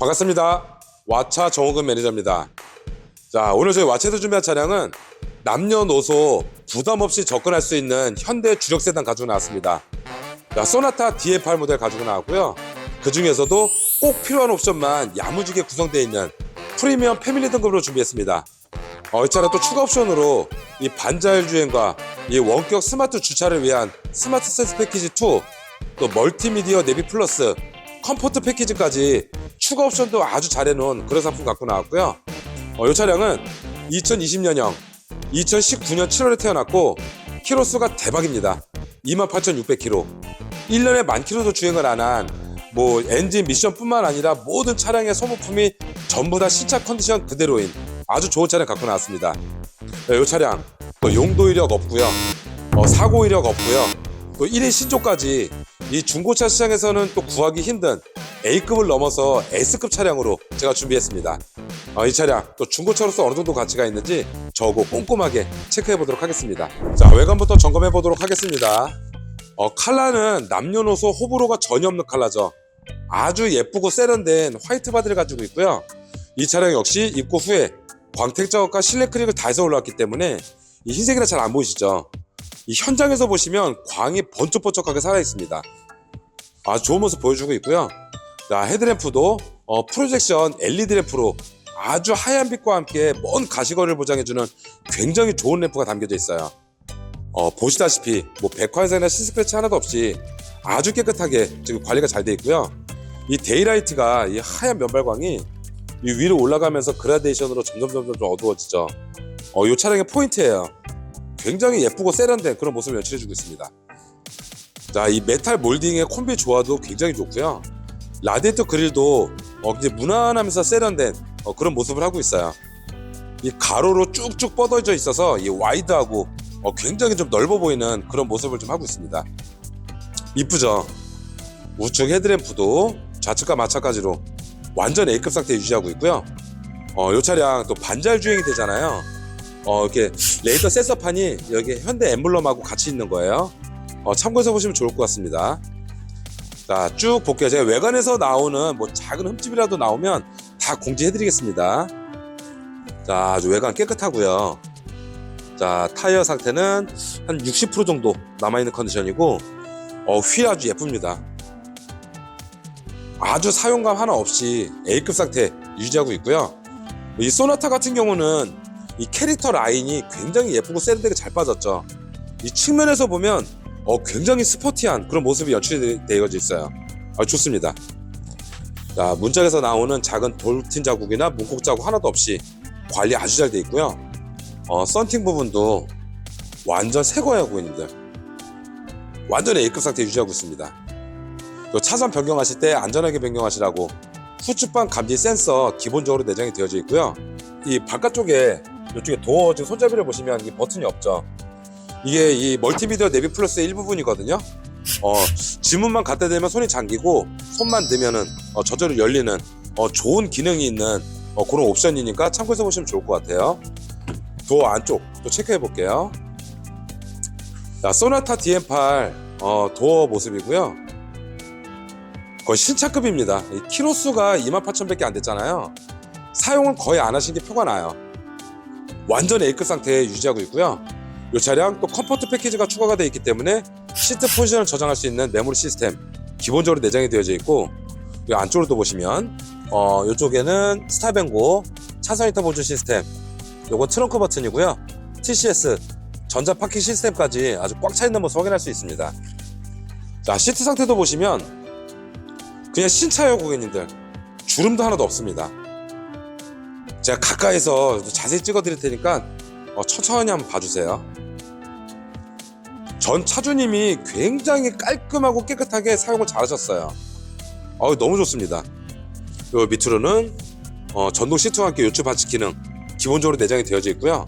반갑습니다. 와차 정호근 매니저입니다. 자, 오늘 저희 와차에서 준비한 차량은 남녀노소 부담 없이 접근할 수 있는 현대 주력 세단 가지고 나왔습니다. 자, 소나타 DF8 모델 가지고 나왔고요. 그 중에서도 꼭 필요한 옵션만 야무지게 구성되어 있는 프리미엄 패밀리 등급으로 준비했습니다. 어, 이 차량 또 추가 옵션으로 이 반자율 주행과 이 원격 스마트 주차를 위한 스마트 센스 패키지 2, 또 멀티미디어 내비 플러스, 컴포트 패키지까지 추가 옵션도 아주 잘 해놓은 그런 상품 갖고 나왔고요. 어, 이 차량은 2020년형 2019년 7월에 태어났고 키로수가 대박입니다. 28,600km. 1년에 만 킬로도 주행을 안 한 뭐 엔진 미션뿐만 아니라 모든 차량의 소모품이 전부 다 신차 컨디션 그대로인 아주 좋은 차량 갖고 나왔습니다. 이 차량 또 용도 이력 없고요. 어, 사고 이력 없고요. 또 1인 신조까지 이 중고차 시장에서는 또 구하기 힘든 A급을 넘어서 S급 차량으로 제가 준비했습니다. 어, 이 차량 또 중고차로서 어느 정도 가치가 있는지 저거 꼼꼼하게 체크해 보도록 하겠습니다. 자 외관부터 점검해 보도록 하겠습니다. 어, 칼라는 남녀노소 호불호가 전혀 없는 칼라죠. 아주 예쁘고 세련된 화이트 바디를 가지고 있고요. 이 차량 역시 입고 후에 광택 작업과 실내 크릭을 다 해서 올라왔기 때문에 이 흰색이라 잘 안 보이시죠? 이 현장에서 보시면 광이 번쩍번쩍하게 살아 있습니다. 아주 좋은 모습 보여주고 있고요. 자, 헤드램프도 어, 프로젝션 LED 램프로 아주 하얀 빛과 함께 먼 가시거리를 보장해주는 굉장히 좋은 램프가 담겨져 있어요. 어, 보시다시피 뭐 백화에서나 시스크래치 하나도 없이 아주 깨끗하게 지금 관리가 잘 돼 있고요. 이 데이라이트가 이 하얀 면발광이 이 위로 올라가면서 그라데이션으로 점점 점점 좀 어두워지죠. 어, 이 차량의 포인트예요. 굉장히 예쁘고 세련된 그런 모습을 연출해주고 있습니다. 자, 이 메탈 몰딩의 콤비 조화도 굉장히 좋고요. 라디에이터 그릴도 어, 이제 무난하면서 세련된 어, 그런 모습을 하고 있어요. 이 가로로 쭉쭉 뻗어져 있어서 이 와이드하고 어, 굉장히 좀 넓어 보이는 그런 모습을 좀 하고 있습니다. 이쁘죠? 우측 헤드램프도 좌측과 마찬가지로 완전 A급 상태 유지하고 있고요. 어, 이 차량 또 반잘 주행이 되잖아요. 어, 이렇게 레이더 센서판이 여기 현대 엠블럼하고 같이 있는 거예요. 어, 참고해서 보시면 좋을 것 같습니다. 자, 쭉 볼게요. 제가 외관에서 나오는 뭐 작은 흠집이라도 나오면 다 공지해드리겠습니다. 자, 아주 외관 깨끗하고요. 자, 타이어 상태는 한 60% 정도 남아있는 컨디션이고, 어, 휠 아주 예쁩니다. 아주 사용감 하나 없이 A급 상태 유지하고 있고요. 이 소나타 같은 경우는 이 캐릭터 라인이 굉장히 예쁘고 세련되게 잘 빠졌죠. 이 측면에서 보면 어, 굉장히 스포티한 그런 모습이 연출이 되어져 있어요. 아, 좋습니다. 자, 문짝에서 나오는 작은 돌틴 자국이나 문콕 자국 하나도 없이 관리 아주 잘돼 있고요. 어, 썬팅 부분도 완전 새 거예요, 고객님들. 완전 A급 상태 유지하고 있습니다. 또 차선 변경하실 때 안전하게 변경하시라고 후측방 감지 센서 기본적으로 내장이 되어져 있고요. 이 바깥쪽에 이쪽에 도어 지금 손잡이를 보시면 이 버튼이 없죠. 이게 이 멀티미디어 내비 플러스의 일부분이거든요. 어, 지문만 갖다 대면 손이 잠기고 손만 대면은 어, 저절로 열리는 어, 좋은 기능이 있는 어, 그런 옵션이니까 참고해서 보시면 좋을 것 같아요. 도어 안쪽 또 체크해 볼게요. 자, 소나타 DM8 어, 도어 모습이고요. 거의 신차급입니다. 이 키로 수가 28,000밖에 안 됐잖아요. 사용을 거의 안 하신 게 표가 나요. 완전 A급 상태에 유지하고 있고요. 이 차량 또 컴포트 패키지가 추가가 되어 있기 때문에 시트 포지션을 저장할 수 있는 메모리 시스템 기본적으로 내장이 되어져 있고 이 안쪽으로 또 보시면 어 이쪽에는 스타뱅고 차선 히터 보조 시스템 요건 트렁크 버튼이고요. TCS 전자 파킹 시스템까지 아주 꽉 차 있는 모습 확인할 수 있습니다. 자 시트 상태도 보시면 그냥 신차예요 고객님들 주름도 하나도 없습니다. 제가 가까이서 자세히 찍어 드릴 테니까 어, 천천히 한번 봐주세요. 전 차주님이 굉장히 깔끔하고 깨끗하게 사용을 잘하셨어요. 어, 너무 좋습니다. 요 밑으로는 어, 전동 시트와 함께 요추 받치 기능 기본적으로 내장이 되어져 있고요.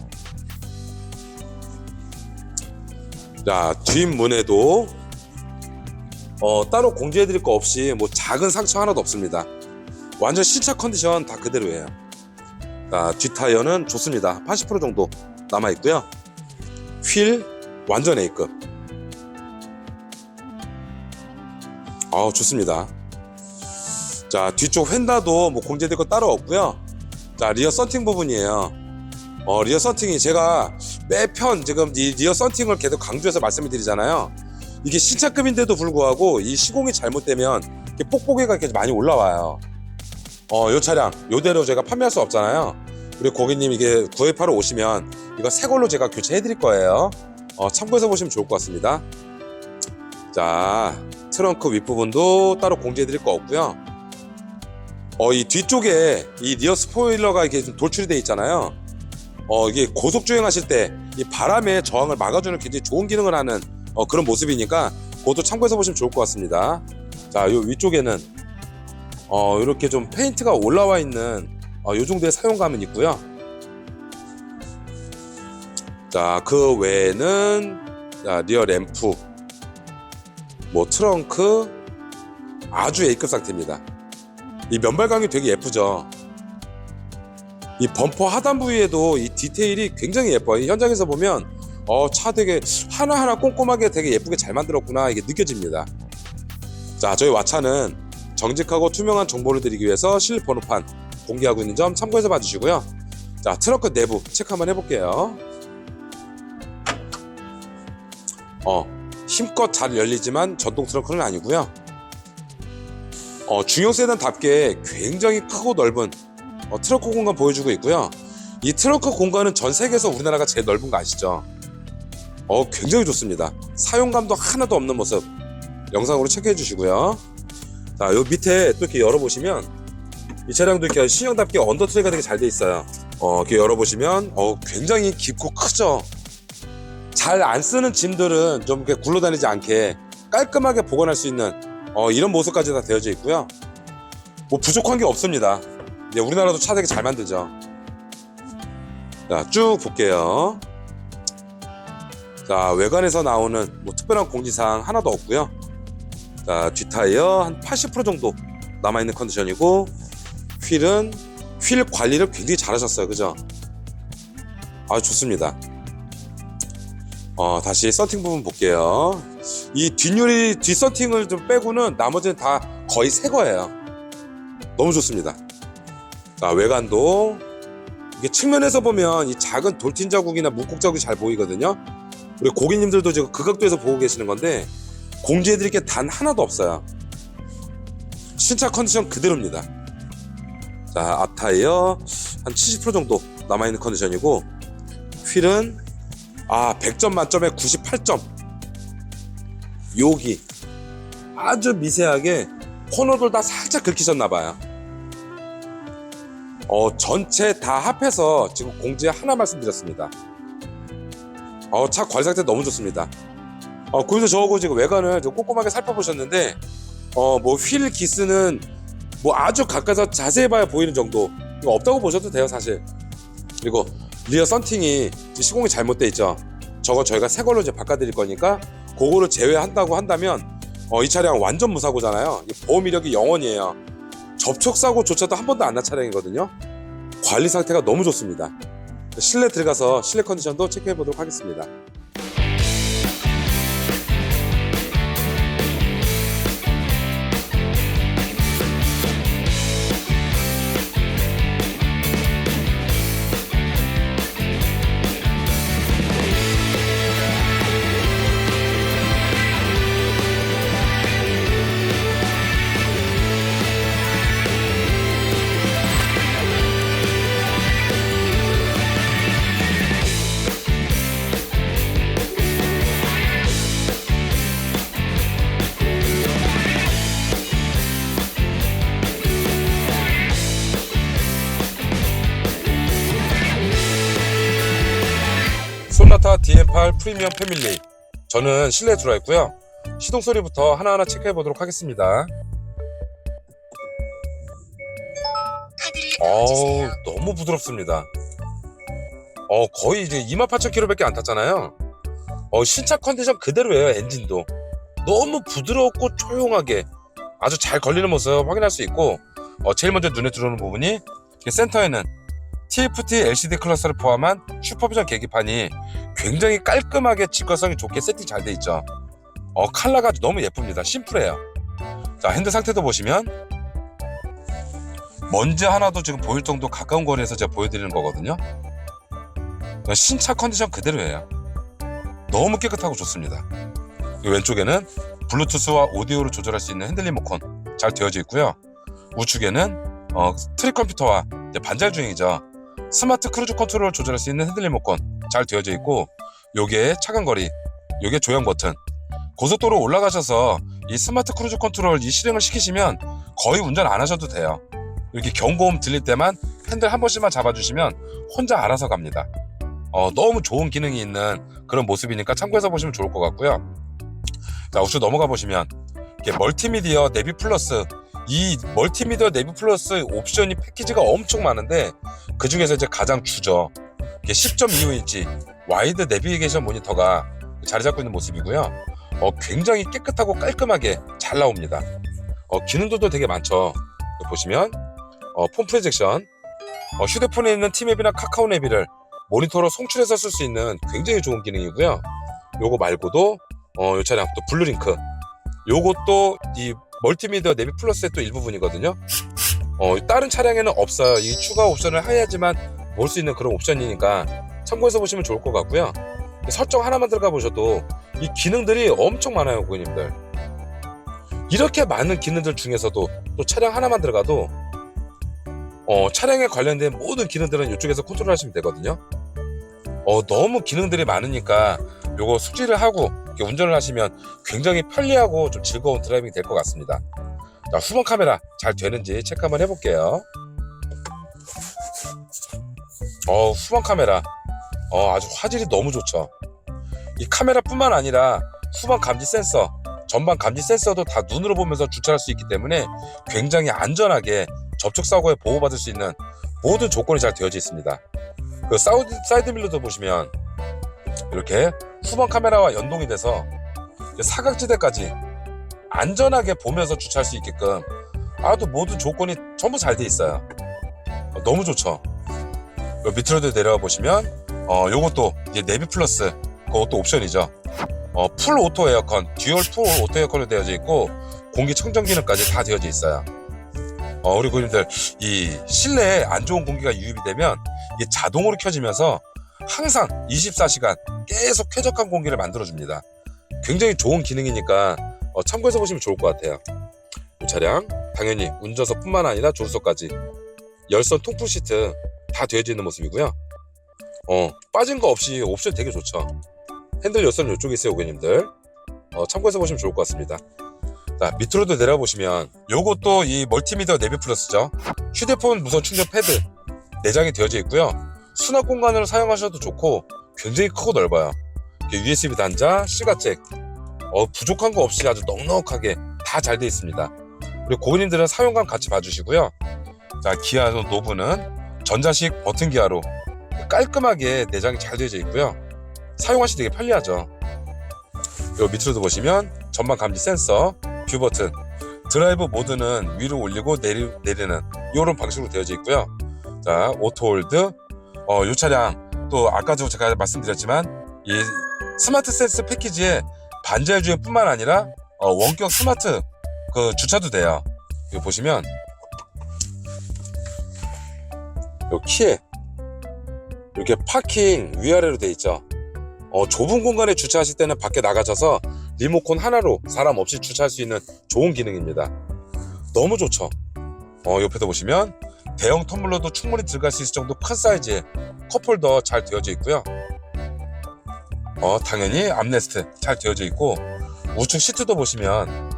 자 뒷문에도 어, 따로 공지해드릴 거 없이 뭐 작은 상처 하나도 없습니다. 완전 신차 컨디션 다 그대로예요. 자, 뒷 타이어는 좋습니다. 80% 정도 남아 있고요. 휠 완전 A급. 아 좋습니다. 자 뒤쪽 휀다도 뭐 공제될 거 따로 없고요. 자 리어 썬팅 부분이에요. 어 리어 썬팅이 제가 매편 지금 이 리어 썬팅을 계속 강조해서 말씀을 드리잖아요. 이게 신차급인데도 불구하고 이 시공이 잘못되면 이렇게 뽁뽁이가 이렇게 많이 올라와요. 어, 요 차량 요대로 제가 판매할 수 없잖아요. 우리 고객님 이게 구입하러 오시면 이거 새 걸로 제가 교체해 드릴 거예요. 어, 참고해서 보시면 좋을 것 같습니다. 자, 트렁크 윗부분도 따로 공지해 드릴 거 없고요. 어, 이 뒤쪽에 이 리어 스포일러가 이렇게 좀 돌출이 돼 있잖아요. 어, 이게 고속 주행하실 때 이 바람의 저항을 막아주는 굉장히 좋은 기능을 하는 어, 그런 모습이니까 그것도 참고해서 보시면 좋을 것 같습니다. 자, 요 위쪽에는 어, 이렇게 좀 페인트가 올라와 있는 어, 요 정도의 사용감은 있고요. 자, 그 외에는 자, 리어 램프, 뭐 트렁크 아주 A급 상태입니다. 이 면발감이 되게 예쁘죠. 이 범퍼 하단 부위에도 이 디테일이 굉장히 예뻐요. 이 현장에서 보면 어, 차 되게 하나하나 꼼꼼하게 되게 예쁘게 잘 만들었구나 이게 느껴집니다. 자, 저희 와차는 정직하고 투명한 정보를 드리기 위해서 실내 번호판 공개하고 있는 점 참고해서 봐주시고요. 자, 트렁크 내부 체크 한번 해볼게요. 어, 힘껏 잘 열리지만 전동 트렁크는 아니고요. 어, 중형 세단답게 굉장히 크고 넓은 어, 트렁크 공간 보여주고 있고요. 이 트렁크 공간은 전 세계에서 우리나라가 제일 넓은 거 아시죠? 어, 굉장히 좋습니다. 사용감도 하나도 없는 모습 영상으로 체크해 주시고요. 자, 요 밑에 또 이렇게 열어보시면 이 차량도 이렇게 신형답게 언더트레이가 되게 잘 돼 있어요. 어, 이렇게 열어보시면 어, 굉장히 깊고 크죠. 잘 안 쓰는 짐들은 좀 이렇게 굴러다니지 않게 깔끔하게 보관할 수 있는 어, 이런 모습까지 다 되어져 있고요. 뭐 부족한 게 없습니다. 네, 우리나라도 차 되게 잘 만들죠. 자, 쭉 볼게요. 자, 외관에서 나오는 뭐 특별한 공지사항 하나도 없고요. 자, 뒷타이어 한 80% 정도 남아있는 컨디션이고 휠은 휠 관리를 굉장히 잘하셨어요. 그죠? 아, 좋습니다. 어, 다시 썬팅 부분 볼게요. 이 뒷유리 뒷썬팅을 좀 빼고는 나머지는 다 거의 새 거예요. 너무 좋습니다. 자, 외관도 이게 측면에서 보면 이 작은 돌팀 자국이나 문콕 자국이 잘 보이거든요. 우리 고객님들도 지금 그 각도에서 보고 계시는 건데 공지해드릴 게 단 하나도 없어요. 신차 컨디션 그대로입니다. 자, 앞타이어 한 70% 정도 남아있는 컨디션이고 휠은 아 100점 만점에 98점 여기 아주 미세하게 코너들 다 살짝 긁히셨나 봐요. 어, 전체 다 합해서 지금 공지에 하나 말씀드렸습니다. 어, 차 관리 상태 너무 좋습니다. 어, 거기서 저하고 지금 외관을 좀 꼼꼼하게 살펴보셨는데, 어, 뭐 휠 기스는 뭐 아주 가까이서 자세히 봐야 보이는 정도. 이거 없다고 보셔도 돼요, 사실. 그리고 리어 썬팅이 시공이 잘못돼 있죠. 저거 저희가 새 걸로 이제 바꿔드릴 거니까, 그거를 제외한다고 한다면, 어, 이 차량 완전 무사고잖아요. 이 보험 이력이 0원이에요. 접촉 사고조차도 한 번도 안 난 차량이거든요. 관리 상태가 너무 좋습니다. 실내 들어가서 실내 컨디션도 체크해 보도록 하겠습니다. 소나타 DM8 프리미엄 패밀리. 저는 실내에 들어와 있고요. 시동 소리부터 하나하나 체크해 보도록 하겠습니다. 어우. 너무 부드럽습니다. 어 거의 이제 28,000km밖에 안 탔잖아요. 어 신차 컨디션 그대로예요 엔진도. 너무 부드럽고 조용하게 아주 잘 걸리는 모습 확인할 수 있고 어, 제일 먼저 눈에 들어오는 부분이 센터에는 TFT LCD 클러스를 포함한 슈퍼비전 계기판이 굉장히 깔끔하게 직관성이 좋게 세팅 잘 돼 있죠. 어 컬러가 너무 예쁩니다. 심플해요. 자 핸드 상태도 보시면 먼지 하나도 지금 보일 정도 가까운 거리에서 제가 보여드리는 거거든요. 신차 컨디션 그대로예요. 너무 깨끗하고 좋습니다. 이 왼쪽에는 블루투스와 오디오를 조절할 수 있는 핸들 리모컨 잘 되어져 있고요. 우측에는 어, 트릭 컴퓨터와 반잘 중이죠. 스마트 크루즈 컨트롤을 조절할 수 있는 핸들 리모컨 잘 되어져 있고 요게 차간거리, 요게 조형 버튼. 고속도로 올라가셔서 이 스마트 크루즈 컨트롤 이 실행을 시키시면 거의 운전 안 하셔도 돼요. 이렇게 경고음 들릴 때만 핸들 한 번씩만 잡아주시면 혼자 알아서 갑니다. 어, 너무 좋은 기능이 있는 그런 모습이니까 참고해서 보시면 좋을 것 같고요. 자, 우측 넘어가 보시면 멀티미디어 내비 플러스 이 멀티미디어 내비 플러스 옵션이 패키지가 엄청 많은데 그 중에서 이제 가장 주죠. 이게 10.25인치 와이드 내비게이션 모니터가 자리 잡고 있는 모습이고요. 어, 굉장히 깨끗하고 깔끔하게 잘 나옵니다. 어, 기능들도 되게 많죠. 보시면 어, 폰 프로젝션, 어, 휴대폰에 있는 티맵이나 카카오 내비를 모니터로 송출해서 쓸 수 있는 굉장히 좋은 기능이고요. 요거 말고도 어, 요 차량 또 블루링크, 요것도 이 멀티미디어 내비 플러스의 또 일부분이거든요. 어, 다른 차량에는 없어요. 이 추가 옵션을 해야지만 볼 수 있는 그런 옵션이니까 참고해서 보시면 좋을 것 같고요. 설정 하나만 들어가 보셔도 이 기능들이 엄청 많아요, 고객님들. 이렇게 많은 기능들 중에서도 또 차량 하나만 들어가도 어, 차량에 관련된 모든 기능들은 이쪽에서 컨트롤 하시면 되거든요. 어, 너무 기능들이 많으니까 요거 숙지를 하고 운전을 하시면 굉장히 편리하고 좀 즐거운 드라이빙이 될 것 같습니다. 자, 후방 카메라 잘 되는지 체크 한번 해볼게요. 어, 후방 카메라. 어, 아주 화질이 너무 좋죠. 이 카메라뿐만 아니라 후방 감지 센서, 전방 감지 센서도 다 눈으로 보면서 주차할 수 있기 때문에 굉장히 안전하게 접촉 사고에 보호받을 수 있는 모든 조건이 잘 되어져 있습니다. 그 사우드, 사이드 밀러도 보시면 이렇게 후방 카메라와 연동이 돼서 사각지대까지 안전하게 보면서 주차할 수 있게끔 아주 모든 조건이 전부 잘 돼 있어요. 어, 너무 좋죠. 요 밑으로도 내려가 보시면 어 요것도 이제 내비 플러스 그것도 옵션이죠. 어, 풀 오토 에어컨, 듀얼 풀 오토 에어컨으로 되어져 있고 공기 청정 기능까지 다 되어져 있어요. 어, 우리 고객님들 이 실내에 안 좋은 공기가 유입이 되면 이게 자동으로 켜지면서 항상 24시간 계속 쾌적한 공기를 만들어 줍니다. 굉장히 좋은 기능이니까 어, 참고해서 보시면 좋을 것 같아요. 이 차량 당연히 운전석뿐만 아니라 조수석까지 열선 통풍 시트 다 되어져 있는 모습이고요. 어, 빠진 거 없이 옵션 되게 좋죠. 핸들 열선 이쪽에 있어요, 고객님들. 어, 참고해서 보시면 좋을 것 같습니다. 자, 밑으로도 내려보시면 요것도 이 멀티미디어 내비 플러스죠. 휴대폰 무선 충전 패드 내장이 되어져 있고요. 수납 공간으로 사용하셔도 좋고 굉장히 크고 넓어요. USB 단자, 시가잭 어, 부족한 거 없이 아주 넉넉하게 다 잘 돼 있습니다. 우리 고객님들은 사용감 같이 봐주시고요. 자, 기아 노브는 전자식 버튼 기아로 깔끔하게 내장이 잘 되어져 있고요. 사용하시 되게 편리하죠. 요 밑으로도 보시면 전방 감지 센서, 뷰 버튼, 드라이브 모드는 위로 올리고 내리, 내리는 이런 방식으로 되어져 있고요. 자, 오토 홀드, 어, 요 차량 또 아까도 제가 말씀드렸지만 이 스마트 센스 패키지에 반자율 주행뿐만 아니라 어, 원격 스마트 그 주차도 돼요. 이거 보시면 요 키에 이렇게 파킹 위아래로 돼 있죠. 어, 좁은 공간에 주차하실 때는 밖에 나가셔서 리모컨 하나로 사람 없이 주차할 수 있는 좋은 기능입니다. 너무 좋죠. 어, 옆에도 보시면 대형 텀블러도 충분히 들어갈 수 있을 정도 큰 사이즈의 컵홀더 잘 되어져 있고요. 어, 당연히 암레스트 잘 되어져 있고 우측 시트도 보시면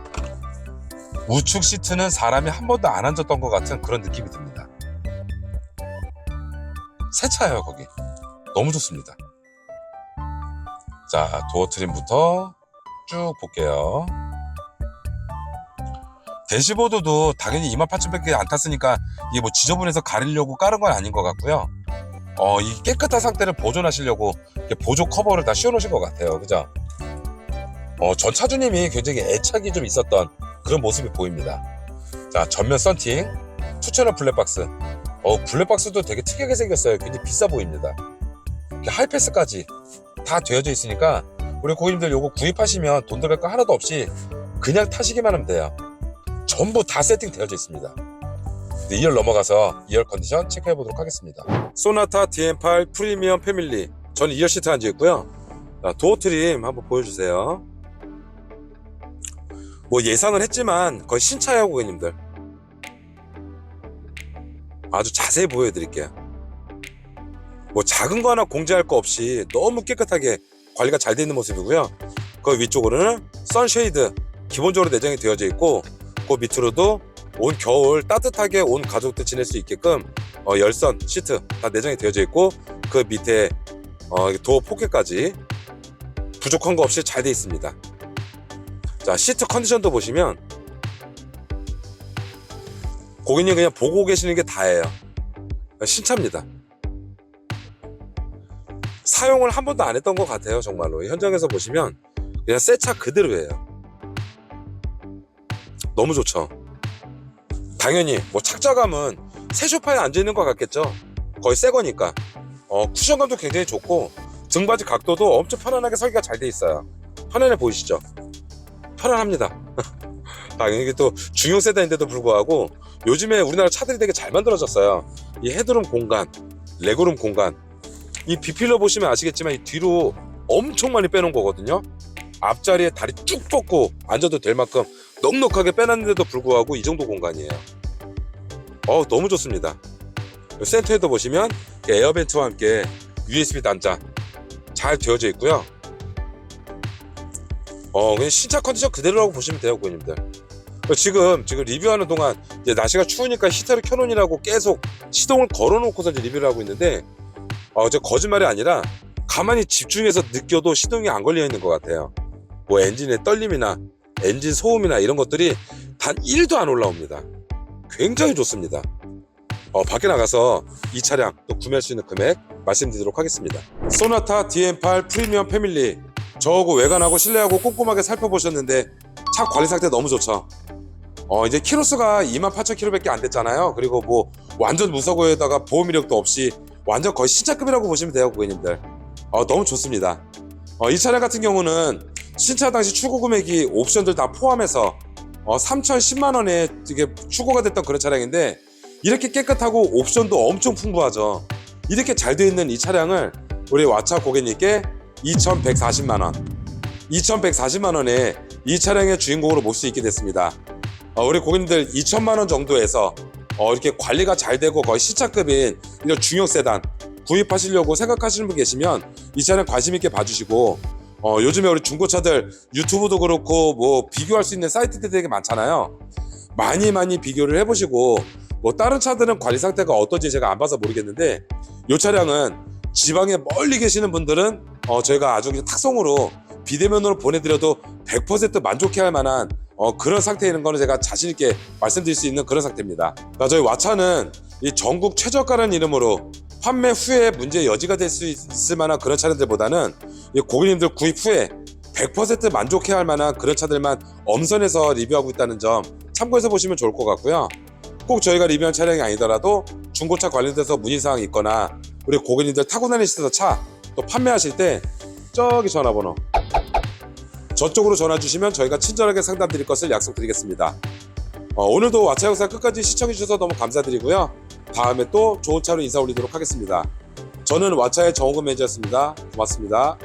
우측 시트는 사람이 한 번도 안 앉았던 것 같은 그런 느낌이 듭니다. 새 차예요 거기. 너무 좋습니다. 자, 도어 트림부터 쭉 볼게요. 대시보드도 당연히 28,000밖에 안 탔으니까 이게 뭐 지저분해서 가리려고 깔은 건 아닌 것 같고요. 어, 이 깨끗한 상태를 보존하시려고 보조 커버를 다 씌워놓으신 것 같아요. 그죠? 어, 전 차주님이 굉장히 애착이 좀 있었던 그런 모습이 보입니다. 자, 전면 썬팅, 투채널 블랙박스. 어, 블랙박스도 되게 특이하게 생겼어요. 굉장히 비싸 보입니다. 하이패스까지 다 되어져 있으니까 우리 고객님들 요거 구입하시면 돈 들어갈 거 하나도 없이 그냥 타시기만 하면 돼요. 전부 다 세팅 되어져 있습니다. 이제 2열 넘어가서 2열 컨디션 체크해 보도록 하겠습니다. 소나타 DM8 프리미엄 패밀리. 저는 2열 시트 앉아 있고요. 자, 도어 트림 한번 보여주세요. 뭐 예상은 했지만 거의 신차예요 고객님들. 아주 자세히 보여드릴게요. 뭐 작은 거 하나 공지할 거 없이 너무 깨끗하게 관리가 잘 돼 있는 모습이고요. 그 위쪽으로는 선쉐이드 기본적으로 내장이 되어져 있고 그 밑으로도 온 겨울 따뜻하게 온 가족들 지낼 수 있게끔 어, 열선 시트 다 내장이 되어져 있고 그 밑에 어, 도어 포켓까지 부족한 거 없이 잘 돼 있습니다. 자 시트 컨디션도 보시면 고객님 그냥 보고 계시는 게 다예요. 신차입니다. 사용을 한 번도 안 했던 것 같아요 정말로 현장에서 보시면 그냥 새 차 그대로예요. 너무 좋죠. 당연히 뭐 착자감은 새 소파에 앉아 있는 것 같겠죠. 거의 새 거니까. 어, 쿠션감도 굉장히 좋고 등받이 각도도 엄청 편안하게 설계가 잘 돼 있어요. 편안해 보이시죠? 편안합니다. 당연히 또 중형 세단인데도 불구하고 요즘에 우리나라 차들이 되게 잘 만들어졌어요. 이 헤드룸 공간, 레그룸 공간. 이 비필러 보시면 아시겠지만 이 뒤로 엄청 많이 빼놓은 거거든요. 앞자리에 다리 쭉 뻗고 앉아도 될 만큼 넉넉하게 빼놨는데도 불구하고 이 정도 공간이에요. 어 너무 좋습니다. 센터에도 보시면 에어벤트와 함께 USB 단자 잘 되어져 있고요. 어 그냥 신차 컨디션 그대로라고 보시면 돼요, 고객님들. 지금 지금 리뷰하는 동안 이제 날씨가 추우니까 히터를 켜놓으라고 계속 시동을 걸어놓고서 이제 리뷰를 하고 있는데 어, 저 거짓말이 아니라 가만히 집중해서 느껴도 시동이 안 걸려 있는 것 같아요. 뭐 엔진의 떨림이나 엔진 소음이나 이런 것들이 단 1도 안 올라옵니다. 굉장히 좋습니다. 어, 밖에 나가서 이 차량 또 구매할 수 있는 금액 말씀드리도록 하겠습니다. 소나타 DM8 프리미엄 패밀리 저하고 외관하고 실내하고 꼼꼼하게 살펴보셨는데 차 관리 상태 너무 좋죠. 어, 이제 키로수가 28,000km밖에 안 됐잖아요. 그리고 뭐 완전 무사고에다가 보험 이력도 없이 완전 거의 신차급이라고 보시면 돼요, 고객님들. 어, 너무 좋습니다. 어, 이 차량 같은 경우는 신차 당시 출고 금액이 옵션들 다 포함해서 어, 3,010만 원에 이게 출고가 됐던 그런 차량인데 이렇게 깨끗하고 옵션도 엄청 풍부하죠. 이렇게 잘 되어 있는 이 차량을 우리 와차 고객님께 2,140만 원, 2,140만 원에 이 차량의 주인공으로 모실 수 있게 됐습니다. 어, 우리 고객님들 2천만 원 정도에서 어, 이렇게 관리가 잘 되고 거의 시차급인 이런 중형 세단 구입하시려고 생각하시는 분 계시면 이 차량 관심 있게 봐주시고 어, 요즘에 우리 중고차들 유튜브도 그렇고 뭐 비교할 수 있는 사이트들이 되게 많잖아요. 많이 많이 비교를 해보시고 뭐 다른 차들은 관리 상태가 어떤지 제가 안 봐서 모르겠는데 이 차량은 지방에 멀리 계시는 분들은 어, 저희가 아주 탁송으로 비대면으로 보내드려도 100% 만족해할 만한 어, 그런 상태에 있는 거는 제가 자신 있게 말씀드릴 수 있는 그런 상태입니다. 그러니까 저희 와차는 이 전국 최저가라는 이름으로 판매 후에 문제 여지가 될 수 있을 만한 그런 차량들보다는 이 고객님들 구입 후에 100% 만족해야 할 만한 그런 차들만 엄선해서 리뷰하고 있다는 점 참고해서 보시면 좋을 것 같고요. 꼭 저희가 리뷰한 차량이 아니더라도 중고차 관련돼서 문의사항이 있거나 우리 고객님들 타고 다니시던 차또 판매하실 때 저기 전화번호 저쪽으로 전화 주시면 저희가 친절하게 상담 드릴 것을 약속드리겠습니다. 어, 오늘도 와차 영상 끝까지 시청해 주셔서 너무 감사드리고요. 다음에 또 좋은 차로 인사 올리도록 하겠습니다. 저는 와차의 정호근 매니저였습니다. 고맙습니다.